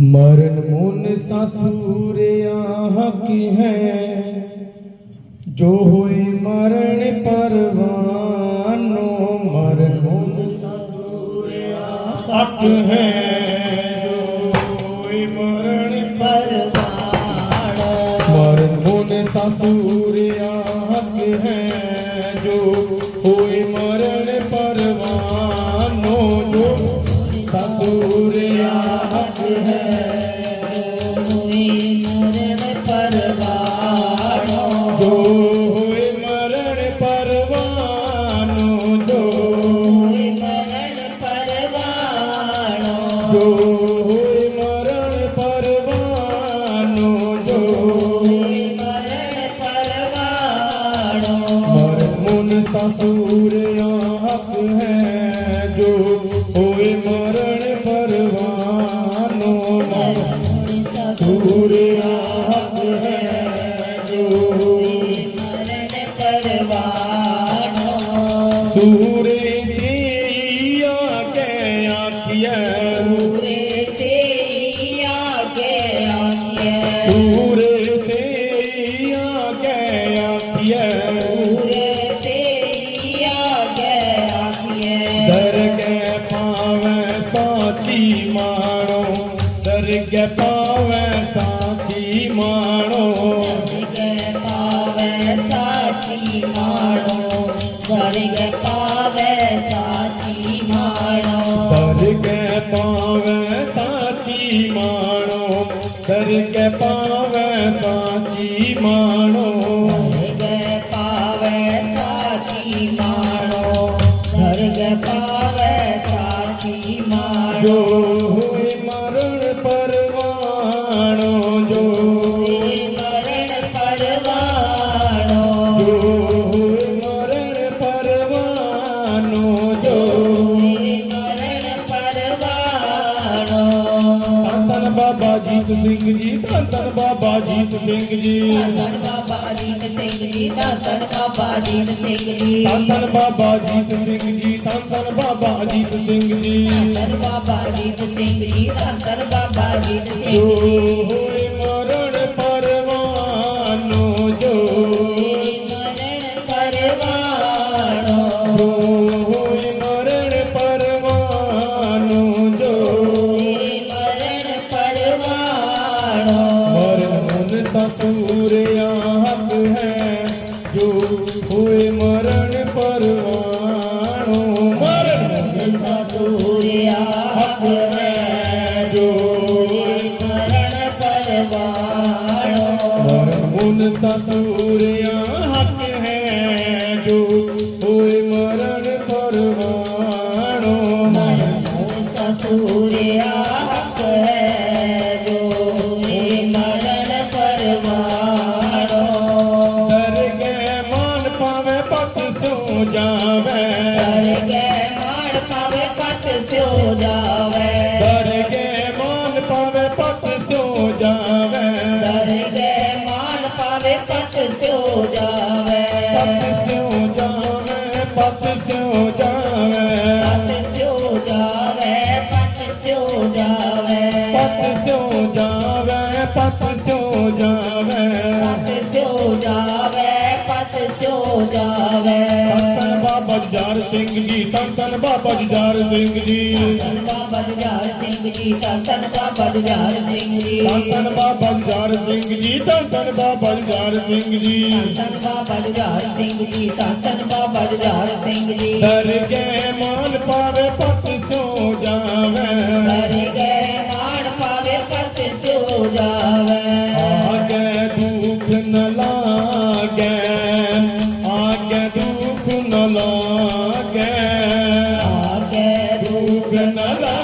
ਮਰਨ ਮੂਨ ਸਾਸੂਰਿਆ ਹਕ ਹੈ। ਜੋ ਹੋਏ ਮਰਨ ਪਰਵਾਨੋ, ਮਰਨ ਮੂਨ ਸਾਸੂਰਿਆ ਹਕ ਹੈ। ਜੋ ਹੋਏ ਮਰਨ ਪਰਵਾਨੋ, ਮਰਨ ਮੂਨ ਸਾਸੂਰਿਆ ਹਕ ਹੈ। ਜੋ ਹੋਏ ਮਰਨ ਕਪੂਰ ਆਪ ਹੈ ਜੋ पावे ताकी माणो जय पावे ताकी माणो स्वर्ग पावे ताकी माणो स्वर्ग पावे ताकी माणो स्वर्ग पावे ताकी माणो पावे ताकी माणो स्वर्ग पावे ताकी माणो ਸਿੰਘੀ ਧੰਨ ਬਾਬਾ ਜੀਤ ਸਿੰਘ ਜੀ ਧੰਨ ਬਾਬਾ ਜੀਤ ਸਿੰਘ ਜੀ ਧੰਨ ਬਾਬਾ ਜੀਤ ਸਿੰਘ ਜੀ ਧੰਨ ਬਾਬਾ ਜੀਤ ਸਿੰਘ ਜੀ ਧੰਨ ਬਾਬਾ ਜੀਤ ਸਿੰਘ ਜੀ ਧੰਨ ਬਾਬਾ ਜੀਤ ਸਿੰਘ ਜੀ ਹੋਏ ਮਾਰਾ ਤੂਰੀਆਂ ਜੁਝਾਰ ਸਿੰਘ ਜੀ ਤਨ ਤਨ ਬਾਬਾ ਜੁਝਾਰ ਸਿੰਘ ਜੀ। ਤਨ ਬਾਬਾ ਜੁਝਾਰ ਸਿੰਘ ਜੀ ਤਨ ਤਨ ਬਾਬਾ ਜੁਝਾਰ ਸਿੰਘ ਜੀ। ਤਨ ਤਨ ਬਾਬਾ ਜੁਝਾਰ ਸਿੰਘ ਜੀ ਤਨ ਤਨ ਬਾਬਾ ਜੁਝਾਰ ਸਿੰਘ ਜੀ। ਤਨ ਤਨ ਬਾਬਾ ਜੁਝਾਰ ਸਿੰਘ ਜੀ ਤਨ ਤਨ ਬਾਬਾ ਜੁਝਾਰ ਸਿੰਘ ਜੀ। ਦਰ ਕੇ ਮਾਨ ਪਾਵੇ Nagana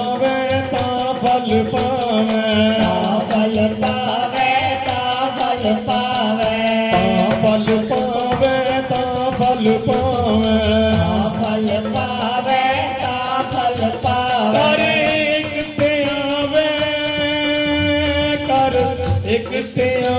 ਇੱਕ ਧਿਆਨ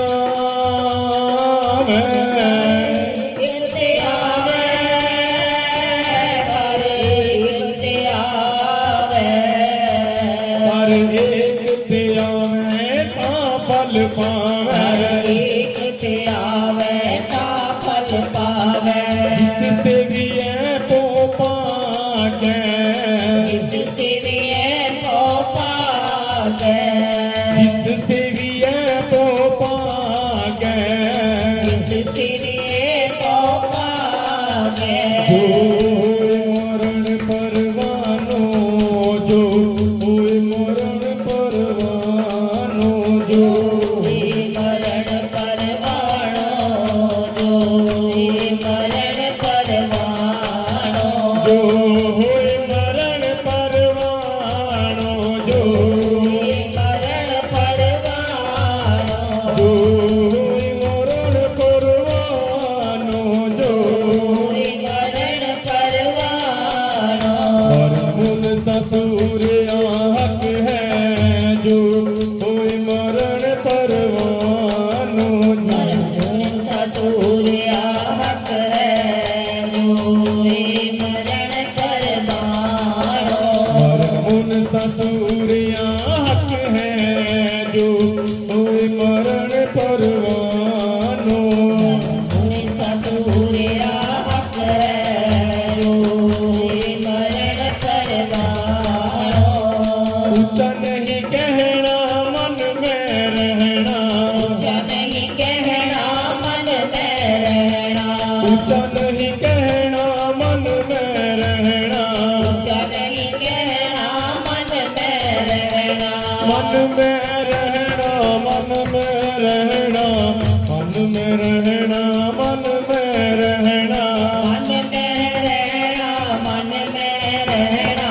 में रहना मन में रहना। मन में रहना मन में रहना।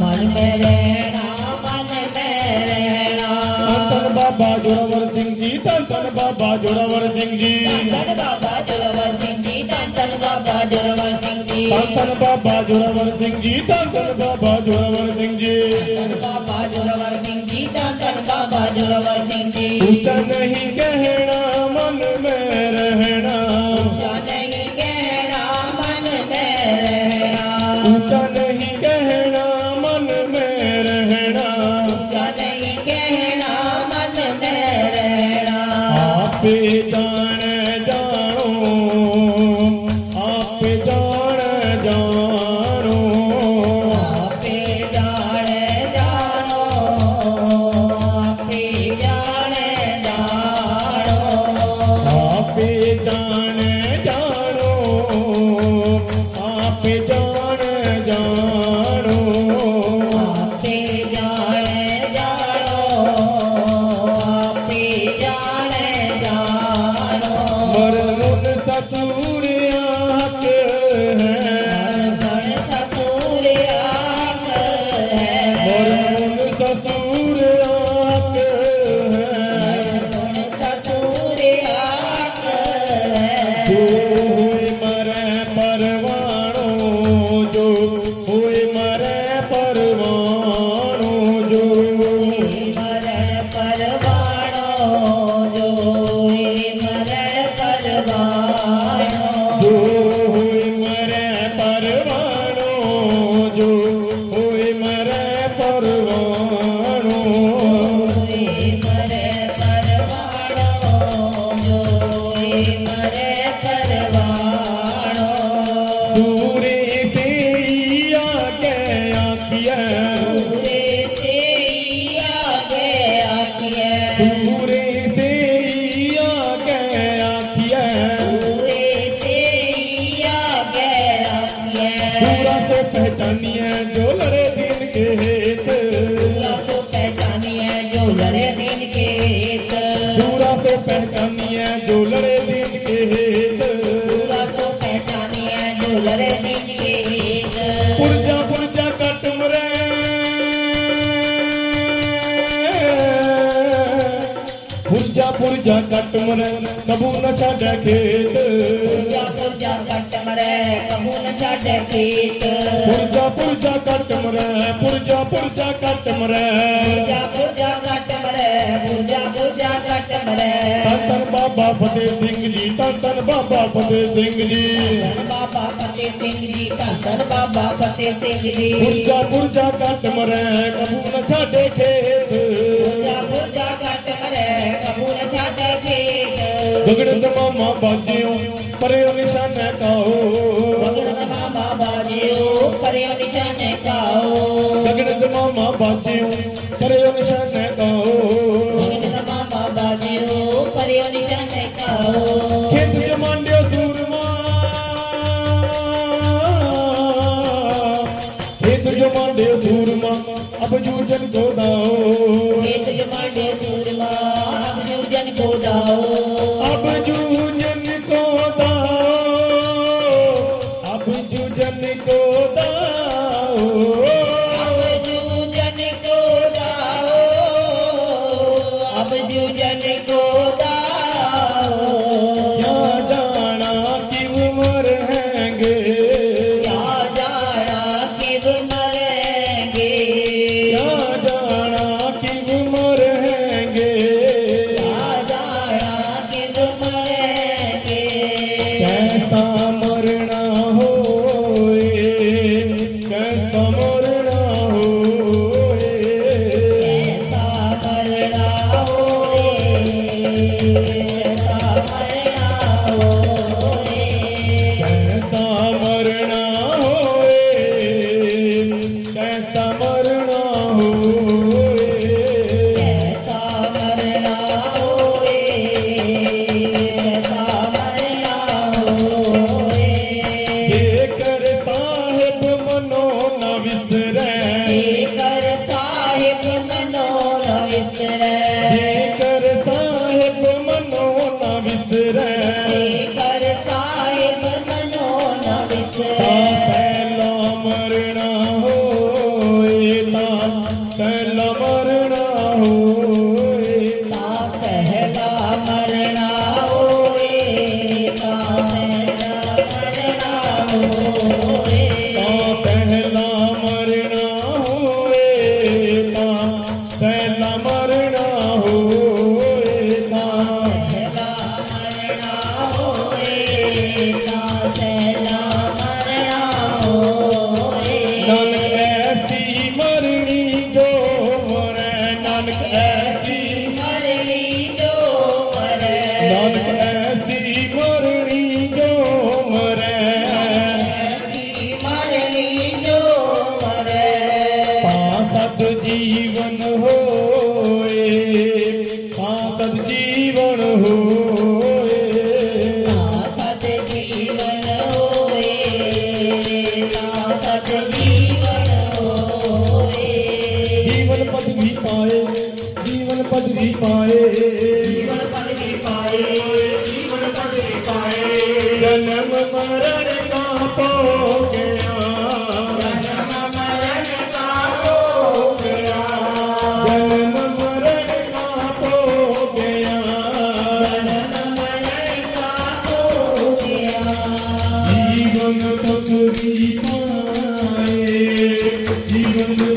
मन में रहना मन में रहना। तन बाबा जोरावर सिंह जी तन तन बाबा जोरावर सिंह जी। धन बाबा जोरावर सिंह जी तन तन बाबा जोरावर सिंह जी। तन बाबा जोरावर सिंह जी तन तन बाबा जोरावर सिंह जी। बाबा जोरावर सिंह जी तन तन बाबा जोरावर सिंह जी। नहीं कहना मन जान ਮਰੇ ਪਿਛੇਤ ਪੁਰਜਾ ਪੁਰਜਾ ਕਟ ਮਰੇ। ਕਬੂ ਨਾ ਛੱਡੇ ਖੇਤ। चमरे कहू पुरजा पुरजा का चमरे पुरजा पुरजा का चमरे। पुरजा तन बाबा फतेह सिंह जी तन बाबा फतेह सिंह जी। बाबा फतेह सिंह जी तन बाबा फतेह सिंह जी। पुरजा पुरजा का चमरे कहू न जाटे खेत। पुरजा पुरजा का चमरे कहू ਪਰਿਓ ਨਿਸ਼ਾਨ ਕਾਓ ਭਗਤ ਮਾਮਾ ਬਾਜਿਓ ਪਰਿਓ ਨਿਸ਼ਾਨ ਕਾਓ ਭਗਤ ਮਾਮਾ ਬਾਜਿਓ। ਪਰਿਓ ਨਿਸ਼ਾਨ पदवी पाए जन्म मरण का पो गया जन्म मरण का पो गया जीवन पदवी पाए जीवन